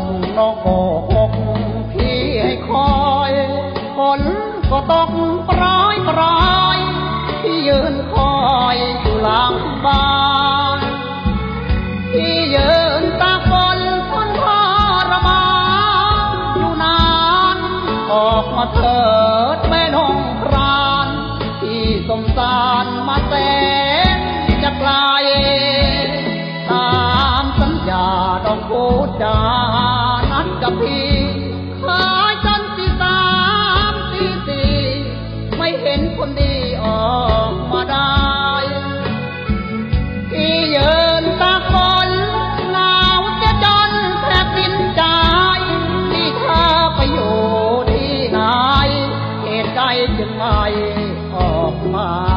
กนกโกหกพี่ให้คอยฝนก็ตกปรายปรายพี่ยืนคอยอยู่หลังบ้านพี่ยืนตาฝนทนทรมานอยู่นานออกมาเถิดแม่นงพรานพี่สมสารมาแสนจะกลายตามสัญญาต้อกโบดา เห็นคนดีออกมาได้ที่เยินตาคนหนาวจะจนแทบดินใจที่ถ้าไปอยู่ที่ไหนเหตุใดจึงไม่ออกมา